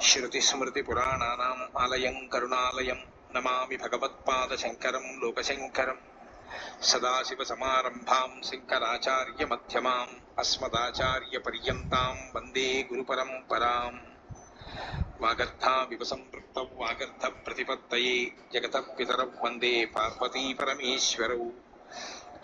శృతిస్మృతిపురాణానాం ఆలయం కరుణాలయం నమామి భగవత్పాదశంకరం లోకశంకరం సదాశివసమారంభాం శంకరాచార్యమధ్యమాం అస్మదాచార్యపర్యంతాం వందే గురుపరంపరాం వాగర్థావివ సంపృక్తౌ వాగర్థ ప్రతిపత్తయే జగత పితరౌ వందే పార్వతీ పరమేశ్వరౌ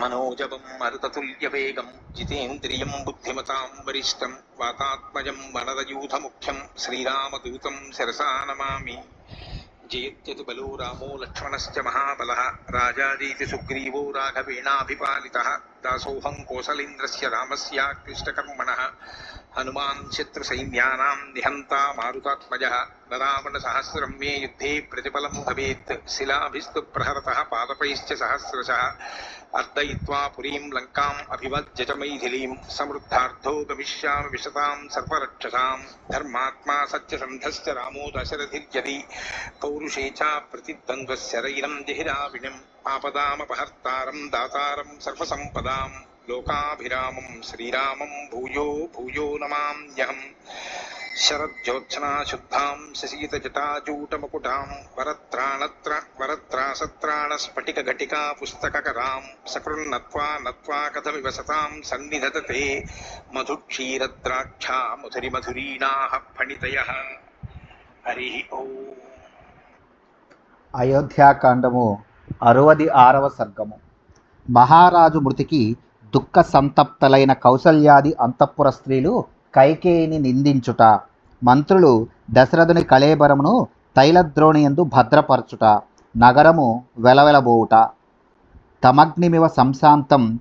మనోజవం మరుతతుల్య వేగం జితేంద్రియం బుద్ధిమతాం వరిష్టం వాతాత్మజం వనరయూథముఖ్యం శ్రీరామదూతం శిరసా నమామి జయత్యతు బలో రామో లక్ష్మణశ్చ మహాబలः రాజాదీతి సుగ్రీవో రాఘవేణాభిపాలితः దాసోహం కోసలేంద్రస్య రామస్యాక్లిష్టకర్మణ హనుమాన్ శత్రుసైన్యానాం నిహంతా మారుతాత్మజ నరావణ సహస్రం మే యుద్ధే ప్రతిఫలం భవేత్ శిలాభిస్తు ప్రహరత పాదపైశ్చ సహస్రశ అర్దయిత్వా పురీం లంకాం అభివజ్జటమైథిలీం సమృద్ధార్థో గమిష్యామి విశతాం సర్వరక్షసాం ధర్మాత్మా సత్యసంధశ్చ రామో దశరథిర్యది పౌరుషే చ ప్రతిద్వంద్వశరైరం దిహిరావిణం ఆపదామపహర్తారం దాతారం సర్వసంపద సదాం లోకాభిరామం శ్రీరామం భూయో భూయో నమామ్యహం శరజ్యోత్సనా శుద్ధాం శశీతజటాజూటముకుటాం వరత్రాణత్ర వరత్రాసత్రాణస్ఫటికఘటికా పుస్తకకరాం సకృన్నత్వా నత్వా కథమివ సతాం సన్నిధతతే మధుక్షీరద్రాక్షా మధురిమధురీణాః ఫణితయః. హరి ఓ. అయోధ్యాకాండము అరవది ఆరవ సర్గము. మహారాజు మృతికి దుఃఖ సంతప్తలైన కౌసల్యాది అంతఃపుర స్త్రీలు కైకేయిని నిందించుట మంత్రులు దశరథుని కళేబరమును తైలద్రోణియందు భద్రపరచుట నగరము వెలవెలబోవుట. తమగ్నిమివ సంశాంతం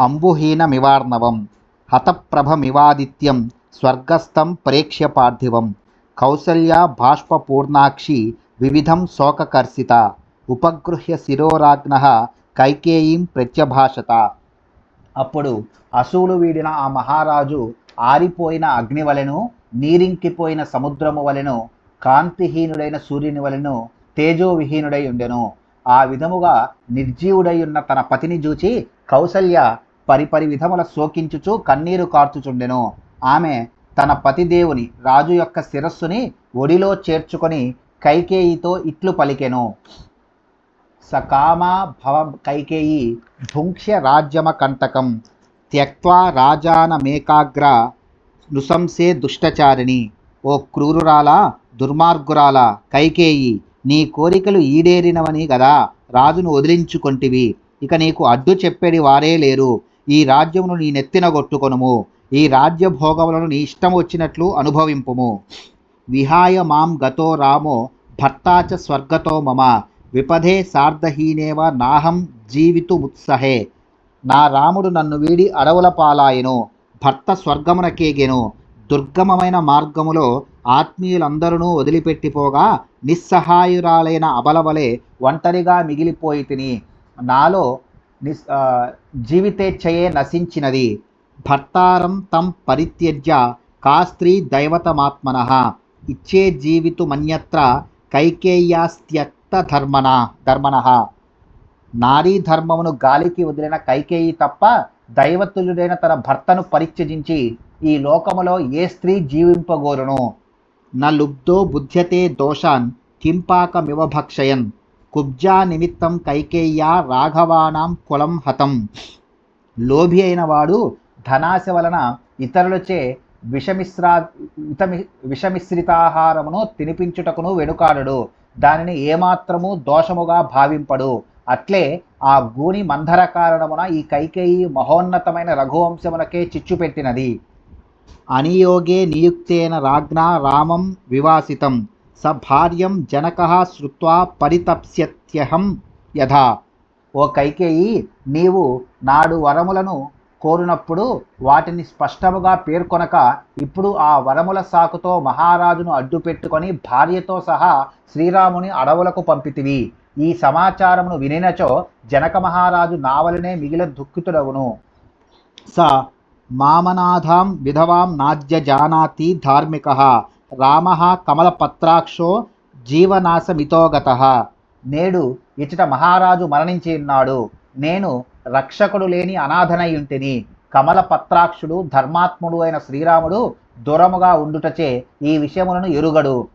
అంబుహీనమివార్ణవం హతప్రభమివాదిత్యం స్వర్గస్థం ప్రేక్ష్య పార్థివం కౌసల్య బాష్పపూర్ణాక్షి వివిధం శోకకర్షిత ఉపగృహ్య శిరోరాజ్ఞ కైకేయీం ప్రత్యభాషత. అప్పుడు అసూలు వీడిన ఆ మహారాజు ఆరిపోయిన అగ్ని వలెను నీరింకిపోయిన సముద్రము వలెను కాంతిహీనుడైన సూర్యుని వలెను తేజోవిహీనుడై ఉండెను. ఆ విధముగా నిర్జీవుడై ఉన్న తన పతిని చూచి కౌసల్య పరిపరి విధముల శోకించుచు కన్నీరు కార్చుచుండెను. ఆమె తన పతిదేవుని రాజు యొక్క శిరస్సుని ఒడిలో చేర్చుకొని కైకేయితో ఇట్లు పలికెను. సకామా భవ కైకేయి భుంక్ష్య రాజ్యమ కంటకం త్యక్వా రాజానమేకాగ్ర నృశంసే దుష్టచారిణి. ఓ క్రూరురాల దుర్మార్గురాల కైకేయి నీ కోరికలు ఈడేరినవని గదా రాజును వదిలించుకొంటివి. ఇక నీకు అడ్డు చెప్పేది వారే లేరు. ఈ రాజ్యమును నీ నెత్తిన కొట్టుకొనుము ఈ రాజ్య భోగములను నీ ఇష్టం వచ్చినట్లు అనుభవింపుము. విహాయ మాం గతో రామో భర్తాచ స్వర్గతో మమ. విపదే సార్ధహీనేవ నాహం జీవితుముత్సహే. నా రాముడు నన్ను వీడి అడవుల పాలాయెను భర్త స్వర్గమునకేగెను దుర్గమమైన మార్గములో ఆత్మీయులందరూ వదిలిపెట్టిపోగా నిస్సహాయురాలైన అబలవలే ఒంటరిగా మిగిలిపోయి తిని నాలో నిస్ జీవితేచ్ఛయే నశించినది. భర్తారం తం పరిత్యజ్య కాస్త్రీ దైవతమాత్మన. ఇచ్చే జీవితుమన్యత్ర కైకేయ్యాస్త్యక్త ధర్మన. ధర్మణ నారీ ధర్మమును గాలికి వదిలిన కైకేయి తప్ప దైవతులుడైన తన భర్తను పరిత్యజించి ఈ లోకములో ఏ స్త్రీ జీవింపగోరును? నా లుబ్ధో బుధ్యతే దోషాన్ కింపాకమివ భక్షయన్. కుబ్జా నిమిత్తం కైకేయ్యా రాఘవానాం కులం హతం. లోభి అయిన వాడు ధనాశ వలన ఇతరులచే విషమిశ్రా వితమి విషమిశ్రితాహారమును తినిపించుటకును వెనుకాడడు. దానిని ఏమాత్రము దోషముగా భావింపడు. అట్లే ఆ గూని మంధర కారణమున ఈ కైకేయి మహోన్నతమైన రఘువంశమునకే చిచ్చు పెట్టినది. అనియోగే నియుక్తేన రాజ్ఞా రామం వివాసితం. స భార్యం జనక శ్రుత్వా పరితప్స్యత్యహం యథా. ఓ కైకేయి నీవు నాడు వరములను కోరినప్పుడు వాటిని స్పష్టముగా పేర్కొనక ఇప్పుడు ఆ వరముల సాకుతో మహారాజును అడ్డుపెట్టుకొని భార్యతో సహా శ్రీరాముని అడవులకు పంపితివి. ఈ సమాచారమును వినినచో జనక మహారాజు నావలనే మిగిలిన దుఃఖితుడవును స. మామనాథాం విధవాం నాద్య జానాతి ధార్మిక. రామ కమలపత్రాక్షో జీవనాశమితోగత నేడు ఇచ్చట మహారాజు మరణించి ఉన్నాడు. నేను రక్షకుడు లేని అనాథనయుంటిని కమల పత్రాక్షుడు ధర్మాత్ముడు అయిన శ్రీరాముడు దూరముగా ఉండుటచే ఈ విషయములను ఎరుగడు.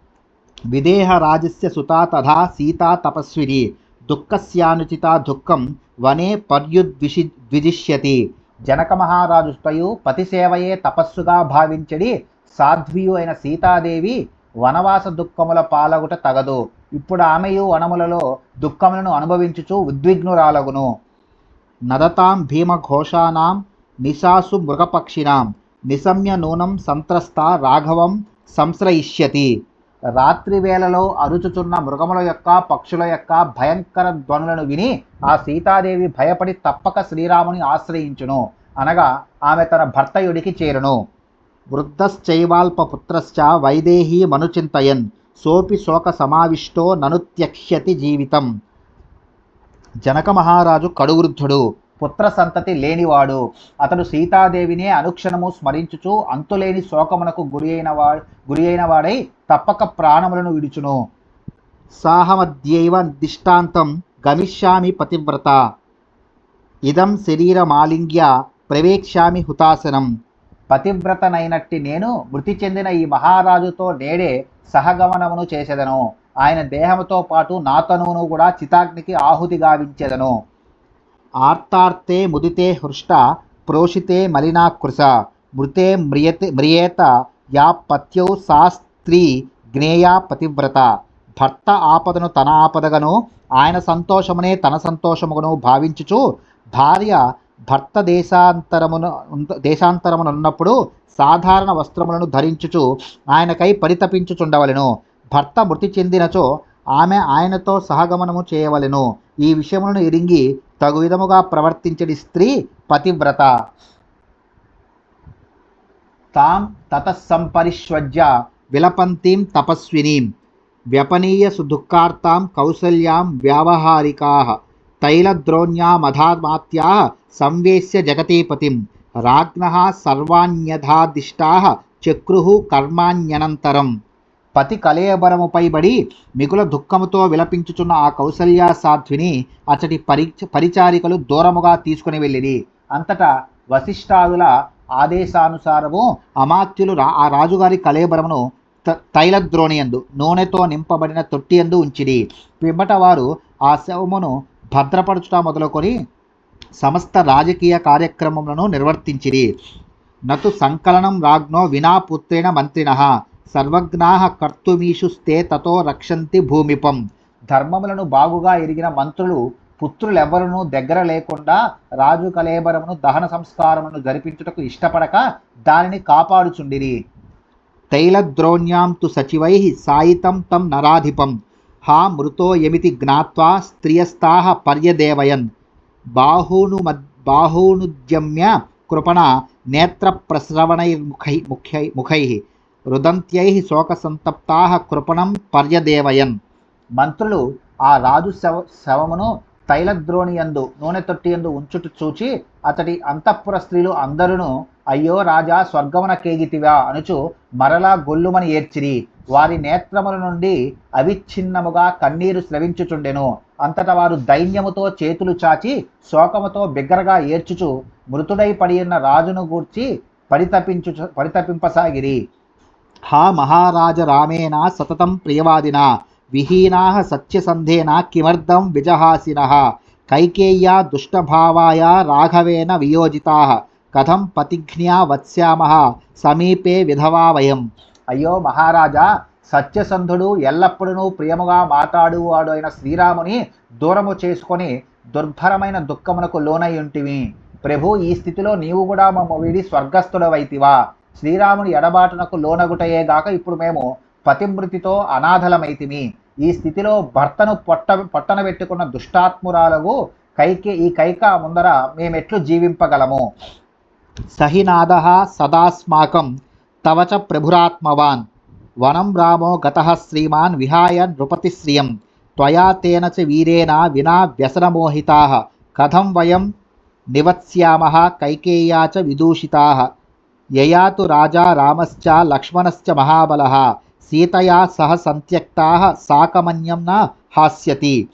విదేహ రాజస్య సుతా తథా సీతా తపస్విని. దుఃఖస్యానుచిత దుఃఖం వనే పర్యుద్విషి ద్విజిష్యతి. జనక మహారాజుస్తయు పతిసేవయే తపస్సుగా భావించడి సాధ్వియు అయిన సీతాదేవి వనవాస దుఃఖముల పాలగుట తగదు. ఇప్పుడు ఆమెయు వనములలో దుఃఖములను అనుభవించుచు ఉద్విగ్నురాలగును. నదతాం భీమఘోషానాం నిశాసు మృగపక్షిణాం నిశమ్య నూనం సంత్రస్త రాఘవం సంశ్రయిష్యతి. రాత్రివేళలో అరుచుచున్న మృగముల యొక్క పక్షుల యొక్క భయంకర ధ్వనులను విని ఆ సీతాదేవి భయపడి తప్పక శ్రీరాముని ఆశ్రయించును. అనగా ఆమె తన భర్తయుడికి చేరును. వృద్ధశ్చైవాల్పపుత్రశ్చ వైదేహీ మనుచింతయన్. సోపి శోక సమావిష్టో నను త్యక్ష్యతి జీవితం. జనక మహారాజు కడువృద్ధుడు పుత్ర సంతతి లేనివాడు. అతడు సీతాదేవినే అనుక్షణము స్మరించుచు అంతులేని శోకమునకు గురి అయిన వా గురి అయిన వాడై తప్పక ప్రాణములను విడుచును. సాహమద్యైవ దిష్టాంతం గమిష్యామి పతివ్రత. ఇదం శరీరమాలింగ్య ప్రవేక్ష్యామి హుతాసనం పతివ్రతనైనట్టి నేను మృతి చెందిన ఈ మహారాజుతో నేడే సహగమనమును చేసేదను. ఆయన దేహముతో పాటు నా తనువును కూడా చితాగ్నికి ఆహుతి గావించెదను. ఆర్తార్తే ముదితే హృష్ట ప్రోషితే మలినాకృశ మృతే మ్రియతే మ్రియేత యా పత్యౌ సా స్త్రీ జ్ఞేయా పతివ్రత. భర్త ఆపదను తన ఆపదగను ఆయన సంతోషమునే తన సంతోషముగను భావించుచు భార్య భర్త దేశాంతరమును దేశాంతరమునున్నప్పుడు సాధారణ వస్త్రములను ధరించుచు ఆయనకై పరితపించుచుండవలను. భర్త మృతి చెందినచో ఆమె ఆయనతో సహగమనము చేయవలెను. ఈ విషయములను ఎరింగి తగు విధముగా ప్రవర్తించడి స్త్రీ పతివ్రత. తాం తతస్సంపరిష్వజ్య విలపంతీం తపస్వినీం వ్యపనీయ సుదుఃఖార్తాం కౌసల్యాం వ్యావహారికా తైలద్రోణ్యామధామాత్యా సంవేశ్య జగతీపతిం రాజ్ఞ సర్వాణ్యథాదిష్టా చక్రు కర్మాణ్యనంతరం. పతి కలేబరముపై బడి మిగుల దుఃఖముతో విలపించుచున్న ఆ కౌసల్యా సాధ్విని అతడి పరి పరిచారికలు దూరముగా తీసుకుని వెళ్ళిరి. అంతటా వశిష్ఠాదుల ఆదేశానుసారము అమాత్యులు రా ఆ రాజుగారి కలేబరమును త- తైలద్రోణియందు నూనెతో నింపబడిన తొట్టియందు ఉంచిరి. పిమ్మట వారు ఆ శవమును భద్రపరచుట మొదలుకొని సమస్త రాజకీయ కార్యక్రమములను నిర్వర్తించిరి. నతు సంకలనం రాజ్ఞో వినా పుత్రేణ మంత్రిణ సర్వజ్ఞా కర్తుమీషుస్తే తతో రక్షంతి భూమిపం. ధర్మములను బాగుగా ఎరిగిన మంత్రులు పుత్రులెవ్వరునూ దగ్గర లేకుండా రాజు కలేబరమును దహన సంస్కారమును జరిపించుటకు ఇష్టపడక దానిని కాపాడుచుండిరి. తైలద్రోణ్యాం తు సచివై సాయితం తం నరాధిపం. హా మృతో యమితి జ్ఞాత్వా స్త్రియస్తాః పర్యదేవయన్. బాహూనుమద్ బాహూనుద్యమ్య కృపణ నేత్రప్రస్రవణైర్ముఖై ముఖ్యై ముఖై. రుదంత్యై శోకసంతప్తాహ కృపణం పర్యదేవయన్. మంత్రులు ఆ రాజు శవ శవమును తైలద్రోణియందు నూనె తొట్టియందు ఉంచుట చూచి అతడి అంతఃపుర స్త్రీలు అందరును అయ్యో రాజా స్వర్గమున కేగితివా అనుచు మరలా గొల్లుమని ఏర్చిరి వారి నేత్రముల నుండి అవిచ్ఛిన్నముగా కన్నీరు స్రవించుచుండెను. అంతట వారు దైన్యముతో చేతులు చాచి శోకముతో బిగ్గరగా ఏర్చుచు మృతుడై పడియున్న రాజును గూర్చి పరితపించు పరితపింపసాగిరి. హా మహారాజ రామేణ సతతం ప్రియవాదిన విహీనా సత్యసంధేన కిమర్థం విజహాసిన కైకేయ్యా దుష్టభావాయ రాఘవేన వియోజితా కథం పతిఘ్న్యా వత్స్యామ సమీపే విధవా వయం అయ్యో మహారాజా సత్యసంధుడు ఎల్లప్పుడూ ప్రియముగా మాట్లాడువాడు అయిన శ్రీరాముని దూరము చేసుకొని దుర్భరమైన దుఃఖమునకు లోనై ఉంటివి. ప్రభు ఈ స్థితిలో నీవు కూడా మమ్మ వీడి స్వర్గస్థుడవైతివా? శ్రీరాముని ఎడబాటునకు లోనగుటయే గాక ఇప్పుడు మేము పతిమృతితో అనాథలమైతిమి. ఈ స్థితిలో భర్తను పొట్ట పొట్టన పెట్టుకున్న దుష్టాత్మురాలకు కైకే ఈ కైక ముందర మేమెట్లు జీవింపగలము. సహినాద సదాస్మాకం తవ చ ప్రభురాత్మవాన్. వనం రామో గత శ్రీమాన్ విహాయ నృపతిశ్రియం. త్వయా తేన చ వీరేణ వినా వ్యసనమోహితా. కథం వయం నివత్స్యామ కైకేయా చ విదూషితా. యయాతు రాజా రామశ్చ లక్ష్మణశ్చ మహాబల. సీతయా సహ సంత్యక్తా. సాకమన్యం న హాస్యతి.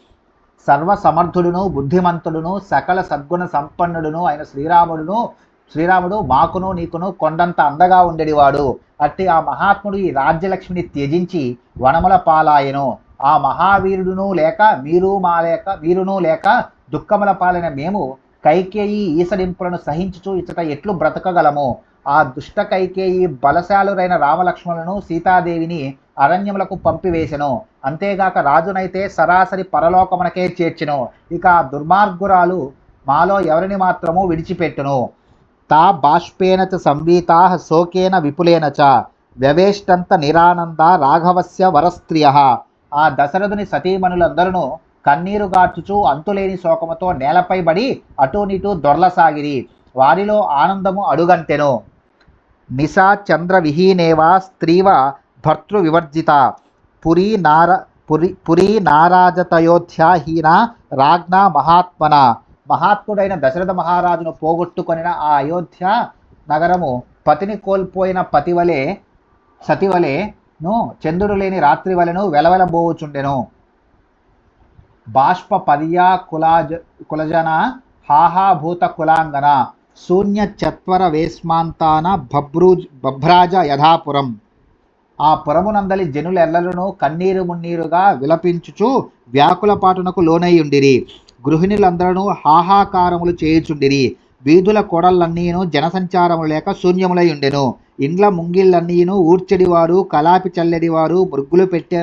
సర్వసమర్థుడును బుద్ధిమంతుడును సకల సద్గుణ సంపన్నుడును అయిన శ్రీరాముడును శ్రీరాముడు మాకును నీకును కొండంత అందగా ఉండేవాడు. అట్టి ఆ మహాత్ముడు ఈ రాజ్యలక్ష్మిని త్యజించి వనముల పాలాయను. ఆ మహావీరుడును లేక మీరు మా లేక వీరును లేక దుఃఖముల పాలైన మేము కైకేయి ఈసడింపులను సహించుచు ఇచ్చట ఎట్లు బ్రతకగలము? ఆ దుష్ట కైకేయి బలశాలురైన రామలక్ష్మణులను సీతాదేవిని అరణ్యములకు పంపివేశను అంతేగాక రాజునైతే సరాసరి పరలోకమునకే చేర్చెను. ఇక ఆ దుర్మార్గురాలు మాలో ఎవరిని మాత్రము విడిచిపెట్టును. తా బాష్పేన చ సంవీతా శోకేన విపులేన చ వ్యవేష్టంత నిరానంద రాఘవస్య వరస్త్రియ. ఆ దశరథుని సతీమణులందరూ కన్నీరు గార్చుచు అంతులేని శోకముతో నేలపై బడి అటూనిటూ దొర్లసాగిరి. వారిలో ఆనందము అడుగంటెను నిశా చంద్రవిహీనేవా స్త్రీవ భర్తృ వివర్జిత. పురీ నార పురి పురీ నారాజతయోధ్యాహీన రాజ్ఞ మహాత్మన. మహాత్ముడైన దశరథ మహారాజును పోగొట్టుకొనిన ఆ అయోధ్య నగరము పతిని కోల్పోయిన పతివలే సతివలెను చంద్రుడు లేని రాత్రి వలెను వెలవెలబోచుండెను. బాష్ప పర్యా కులాజ కులజన హాహాభూత కులాంగన. శూన్య చత్వర వేస్మాంతాన భబ్రూజ్ బభ్రాజ యథాపురం. ఆ పురమునందలి జనులెల్లలను కన్నీరు మున్నీరుగా విలపించుచు వ్యాకులపాటునకు పాటునకు ఉండిరి గృహిణులందరూ హాహాకారములు చేయుచుండిరి. వీధుల కొడలన్నీను జనసంచారము లేక శూన్యములై ఉండెను ఇండ్ల ముంగిళ్ళన్నీను ఊడ్చెడివారు కలాపి చల్లెడివారు మృగ్గులు పెట్టే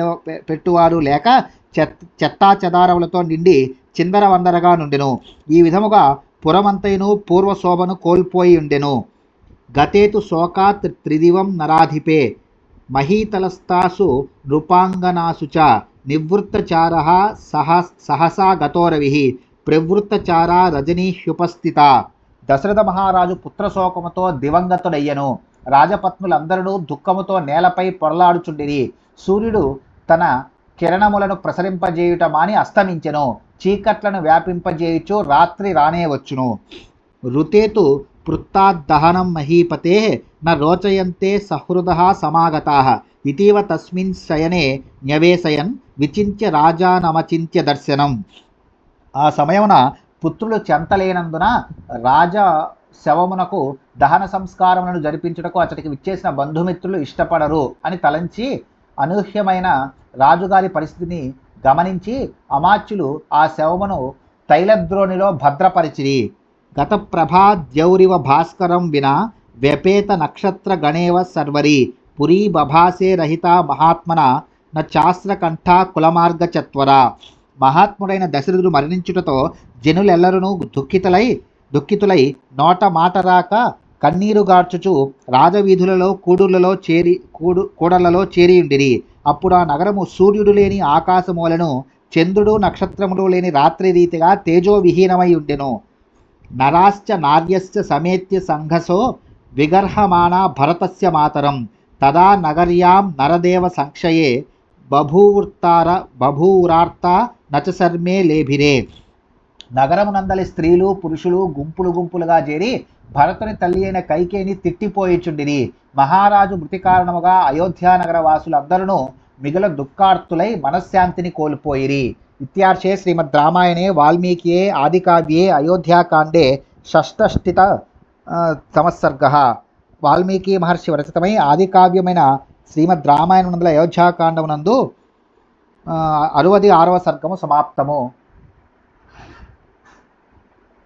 పెట్టువారు లేక చెత్త చెత్తా చెదారములతో నిండి చిందర వందరగా నుండెను. ఈ విధముగా పురమంతైను పూర్వ శోభను కోల్పోయి ఉండెను. గతేతు శోకాత్ త్రిదివం నరాధిపే. మహీతలస్తాసు నృపాంగనాసు చ. నివృత్తచార సహ సహసా గతోరవి ప్రవృత్తచార రజనీహ్యుపస్థిత దశరథ మహారాజు పుత్రశోకముతో దివంగతుడయ్యను. రాజపత్నులందరూ దుఃఖముతో నేలపై పొరలాడుచుండిరి. సూర్యుడు తన కిరణములను ప్రసరింపజేయుట మాని అస్తమించెను. చీకట్లను వ్యాపింపజేయుచు రాత్రి రానే వచ్చును ఋతేతు పృత్తాద్దహనం మహీపతే న రోచయంతే సహృద సమాగతా. ఇటీవ తస్మిన్ శయనే న్యవేశయన్ విచింత్య రాజానమచింత్య దర్శనం. ఆ సమయమున పుత్రులు చెంతలేనందున రాజ శవమునకు దహన సంస్కారములను జరిపించుటకు అతడికి విచ్చేసిన బంధుమిత్రులు ఇష్టపడరు అని తలంచి అనూహ్యమైన రాజుగారి పరిస్థితిని గమనించి అమాత్యులు ఆ శవమును తైలద్రోణిలో భద్రపరిచిరి. గత ప్రభాద్యౌరివ భాస్కరం వినా వ్యపేత నక్షత్ర గణేవ సర్వరి. పురీ బభాసే రహిత మహాత్మన న చాస్త్రకంఠ కులమార్గ చత్వర. మహాత్ముడైన దశరథుడు మరణించుటతో జనులెల్లరూ దుఃఖితులై దుఃఖితులై నోట మాట రాక కన్నీరు గార్చుచు రాజవీధులలో కూడులలో చేరి కూడు కూడలలో చేరియుండిరి. అప్పుడు ఆ నగరము సూర్యుడు లేని ఆకాశములను చంద్రుడు నక్షత్రములు లేని రాత్రి రీతిగా తేజోవిహీనమై ఉండెను. నరాశ్చ నార్యశ్చ సమేత్య సంఘసో విగర్హమాణ భరతస్య మాతరం. తదా నగర్యాం నరదేవ సంక్షయే. బభూవృత్తార బభూరార్త నచసర్మే లేభిరే. నగరమునందలి స్త్రీలు పురుషులు గుంపులు గుంపులుగా చేరి భరతుని తల్లి అయిన కైకేయిని తిట్టిపోయిచుండిరి. మహారాజు మృతి కారణముగా అయోధ్యానగర వాసులందరూ మిగుల దుఃఖార్తులై మనశ్శాంతిని కోల్పోయిరి. ఇత్యార్షే శ్రీమద్ రామాయణే వాల్మీకియే ఆదికావ్యే అయోధ్యాకాండే షష్ఠష్టిత సంవత్సర్గ. వాల్మీకి మహర్షి రచితమై ఆదికావ్యమైన శ్రీమద్ రామాయణమునందుల అయోధ్యాకాండమునందు అరవది ఆరవ సర్గము సమాప్తము.